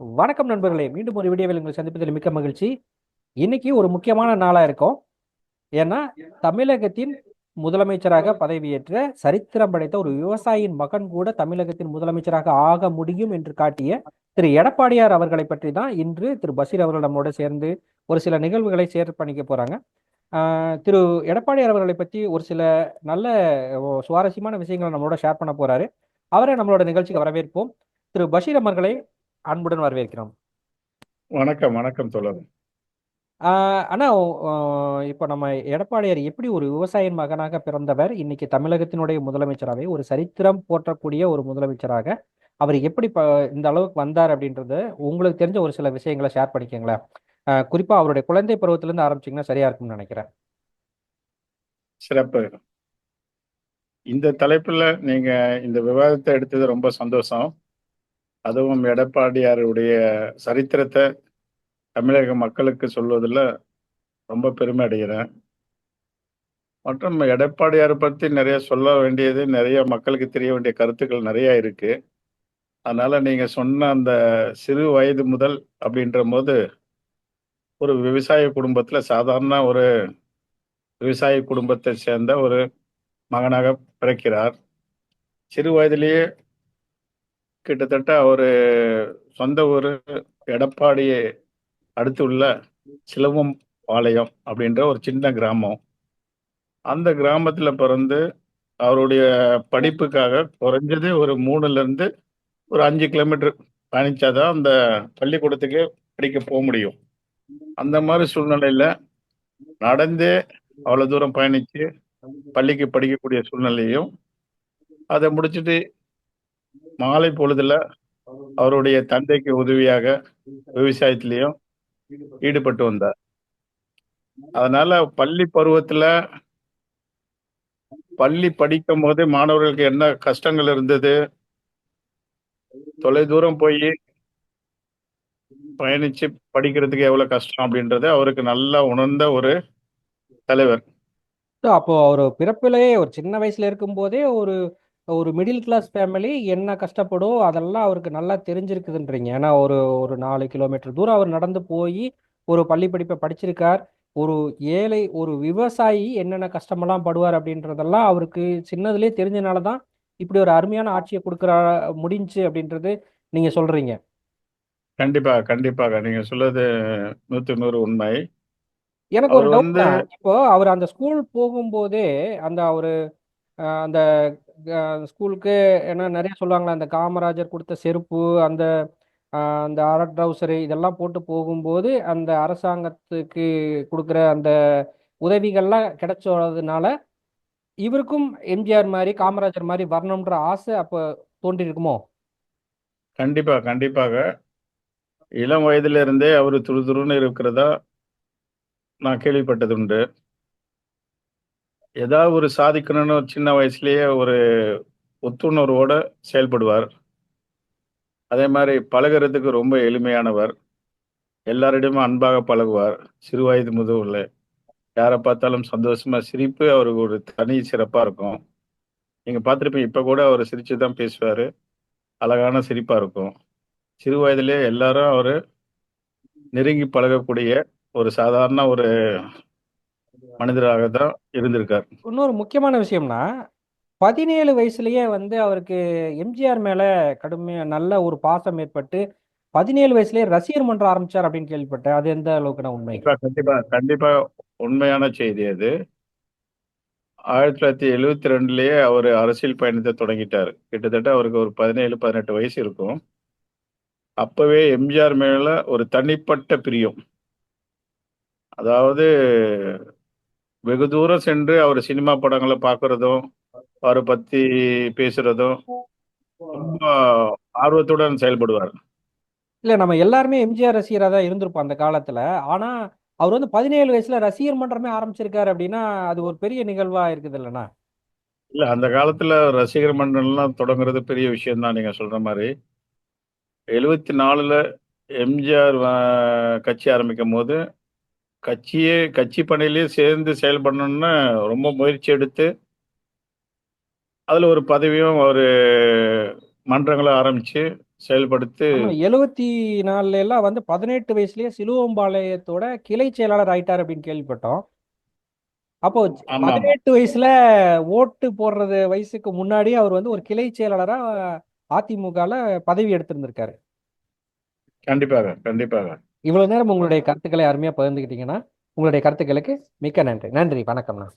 வணக்கம் நண்பர்களே. மீண்டும் ஒரு வீடியோவில் உங்களை சந்திப்பதில் மிக்க மகிழ்ச்சி. இன்னைக்கு ஒரு முக்கியமான நாளாக இருக்கும். ஏன்னா தமிழகத்தின் முதலமைச்சராக பதவியேற்ற சரித்திரம் படைத்த ஒரு விவசாயியின் மகன் கூட தமிழகத்தின் முதலமைச்சராக ஆக முடியும் என்று காட்டிய திரு எடப்பாடியார் அவர்களை பற்றி தான் இன்று திரு பஷீர் அவர்கள் நம்மளோட சேர்ந்து ஒரு சில நிகழ்வுகளை சேர் பண்ணிக்க போறாங்க. ஆஹ் திரு எடப்பாடியார் அவர்களை பற்றி ஒரு சில நல்ல சுவாரஸ்யமான விஷயங்களை நம்மளோட ஷேர் பண்ண போறாரு. அவரை நம்மளோட நிகழ்ச்சிக்கு வரவேற்போம். திரு பஷீர் அவர்களை அன்புடன் வரவேற்கிறோம். வணக்கம் வணக்கம் தோழர். ஆஹ் இப்போ நம்ம எடப்பாடியார் எப்படி ஒரு விவசாயியின் மகனாக பிறந்தவர் இன்னைக்கு தமிழகத்தினுடைய முதலமைச்சராகவே ஒரு சரித்திரம் போற்றக்கூடிய ஒரு முதலமைச்சராக அவர் எப்படி இந்த அளவுக்கு வந்தார் அப்படின்றது உங்களுக்கு தெரிஞ்ச ஒரு சில விஷயங்களை ஷேர் பண்ணிக்கங்களேன். குறிப்பா அவருடைய குழந்தை பருவத்திலிருந்து ஆரம்பிச்சீங்கன்னா சரியா இருக்கும்னு நினைக்கிறேன். சிறப்பு. இந்த தலைப்புல நீங்க இந்த விவாதத்தை எடுத்தது ரொம்ப சந்தோஷம். அதுவும் எடப்பாடியாருடைய சரித்திரத்தை தமிழக மக்களுக்கு சொல்வதில் ரொம்ப பெருமை அடைகிறேன். மற்றும் எடப்பாடியார் பற்றி நிறைய சொல்ல வேண்டியது நிறைய மக்களுக்கு தெரிய வேண்டிய கருத்துக்கள் நிறையா இருக்குது அதனால் நீங்கள் சொன்ன அந்த சிறு வயது முதல் அப்படின்ற போது ஒரு விவசாய குடும்பத்தில் சாதாரண ஒரு விவசாய குடும்பத்தை சேர்ந்த ஒரு மகனாக பிறக்கிறார். சிறு வயதிலேயே கிட்டத்தட்ட அவர் சொந்த ஊர் எடப்பாடியை அடுத்துள்ள சிலவம் பாளையம் அப்படின்ற ஒரு சின்ன கிராமம். அந்த கிராமத்தில் பிறந்து அவருடைய படிப்புக்காக குறைஞ்சது ஒரு மூணுலேருந்து ஒரு அஞ்சு கிலோமீட்டர் பயணிச்சாதான் அந்த பள்ளிக்கூடத்துக்கு படிக்க போக முடியும். அந்த மாதிரி சூழ்நிலையில் நடந்தே அவ்வளோ தூரம் பயணித்து பள்ளிக்கு படிக்கக்கூடிய சூழ்நிலையும் அதை முடிச்சுட்டு மாலை பொழுதுல அவருடைய தந்தைக்கு உதவியாக விவசாயத்திலையும் ஈடுபட்டு வந்தார். அதனால பள்ளி பருவத்துல பள்ளி படிக்கும் போது மாணவர்களுக்கு என்ன கஷ்டங்கள் இருந்தது? தொலை தூரம் போய் பயணிச்சு படிக்கிறதுக்கு எவ்வளவு கஷ்டம் அப்படின்றத அவருக்கு நல்லா உணர்ந்த ஒரு தலைவர். அப்போ அவர் பிறப்பிலேயே ஒரு சின்ன வயசுல இருக்கும்போதே ஒரு ஒரு மிடில் கிளாஸ் ஃபேமிலி என்ன கஷ்டப்படும் அதெல்லாம் அவருக்கு நல்லா தெரிஞ்சிருக்குதுன்றீங்க. ஏன்னா ஒரு ஒரு நாலு கிலோமீட்டர் தூரம் அவர் நடந்து போய் ஒரு பள்ளி படிப்பை படிச்சிருக்கார். ஒரு ஏழை ஒரு விவசாயி என்னென்ன கஷ்டமெல்லாம் படுவார் அப்படின்றதெல்லாம் அவருக்கு சின்னதுலேயே தெரிஞ்சனால தான் இப்படி ஒரு அருமையான ஆட்சியை கொடுக்குற முடிஞ்சு அப்படின்றது நீங்க சொல்றீங்க. கண்டிப்பா கண்டிப்பாக. நீங்க சொல்றது நூத்தி நூறு உண்மை. எனக்கு ஒரு டவுட் இப்போ அவர் அந்த ஸ்கூல் போகும்போதே அந்த ஒரு அந்த ஸ்கூலுக்கு ஏன்னா நிறைய சொல்லுவாங்களே அந்த காமராஜர் கொடுத்த செருப்பு அந்த அந்த அர ட்ரௌசரு இதெல்லாம் போட்டு போகும்போது அந்த அரசாங்கத்துக்கு கொடுக்குற அந்த உதவிகள்லாம் கிடைச்சதுனால இவருக்கும் எம்ஜிஆர் மாதிரி காமராஜர் மாதிரி வரணுன்ற ஆசை அப்போ தோன்றி இருக்குமோ கண்டிப்பா கண்டிப்பாக. இளம் வயதிலிருந்தே அவர் அவர் துருதுருன்னு இருக்கிறதா நான் கேள்விப்பட்டது உண்டு ஏதாவது ஒரு சாதிக்கணும்னு சின்ன வயசுலயே ஒரு ஒத்துணர்வோட செயல்படுவார். அதே மாதிரி பழகுறதுக்கு ரொம்ப எளிமையானவர். எல்லாரிடமும் அன்பாக பழகுவார். சிறு வயது முதல்ல யாரை பார்த்தாலும் சந்தோஷமா சிரிப்பு அவருக்கு ஒரு தனி சிறப்பாக இருக்கும். நீங்கள் பார்த்துருப்பீங்க இப்போ கூட அவர் சிரித்து தான் பேசுவார். அழகான சிரிப்பாக இருக்கும். சிறு வயதிலே எல்லாரும் அவர் நெருங்கி பழகக்கூடிய ஒரு சாதாரண ஒரு மனிதராக தான் இருந்திருக்கார். இன்னொரு முக்கியமான விஷயம்னா பதினேழு வயசுலயே வந்து அவருக்கு எம்ஜிஆர் மேல கடுமையா நல்ல ஒரு பாசம் ஏற்பட்டு பதினேழு வயசுலயே ரசிகர் மன்றம் ஆரம்பிச்சார் அப்படின்னு கேள்விப்பட்டேன். அது எந்த அளவுக்கு உண்மை? கண்டிப்பா கண்டிப்பா உண்மையான செய்தி அது. ஆயிரத்தி தொள்ளாயிரத்தி எழுவத்தி ரெண்டுலயே அவர் அரசியல் பயணத்தை தொடங்கிட்டாரு. கிட்டத்தட்ட அவருக்கு ஒரு பதினேழு பதினெட்டு வயசு இருக்கும். அப்பவே எம்ஜிஆர் மேல ஒரு தனிப்பட்ட பிரியம். அதாவது வெகு தூரம் சென்று அவர் சினிமா படங்களை பார்க்கறதும் அவரை பத்தி பேசுறதும் ரொம்ப ஆர்வத்துடன் செயல்படுவார். இல்ல நம்ம எல்லாருமே எம்ஜிஆர் ரசிகரா தான் இருந்திருப்போம் அந்த காலத்துல. ஆனா அவர் வந்து பதினேழு வயசுல ரசிகர் மன்றமே ஆரம்பிச்சிருக்காரு அப்படின்னா அது ஒரு பெரிய நிகழ்வா இருக்குது இல்லைண்ணா? இல்ல அந்த காலத்துல ரசிகர் மன்றம்லாம் தொடங்குறது பெரிய விஷயம் தான் நீங்க சொல்ற மாதிரி. எழுவத்தி நாலுல எம்ஜிஆர் கட்சி ஆரம்பிக்கும் போது கட்சியே கட்சி பணியிலேயே சேர்ந்து செயல்படணும்னு ரொம்ப முயற்சி எடுத்து அதுல ஒரு பதவியும் ஒரு மன்றங்களை ஆரம்பிச்சு செயல்படுத்தி எழுவத்தி நாலுல எல்லாம் வந்து பதினெட்டு வயசுலயே சிலுவம்பாளையத்தோட கிளை செயலாளர் ஆயிட்டார் அப்படின்னு கேள்விப்பட்டோம். அப்போ பதினெட்டு வயசுல ஓட்டு போடுறது வயசுக்கு முன்னாடி அவர் வந்து ஒரு கிளை செயலாளரா அதிமுகல பதவி எடுத்திருந்திருக்காரு. கண்டிப்பாக கண்டிப்பாக. இவ்வளவு நேரம் உங்களுடைய கருத்துக்களை அருமையா பகிர்ந்துக்கிட்டீங்கன்னா உங்களுடைய கருத்துக்களுக்கு மிக்க நன்றி. நன்றி. வணக்கம்ண்ணா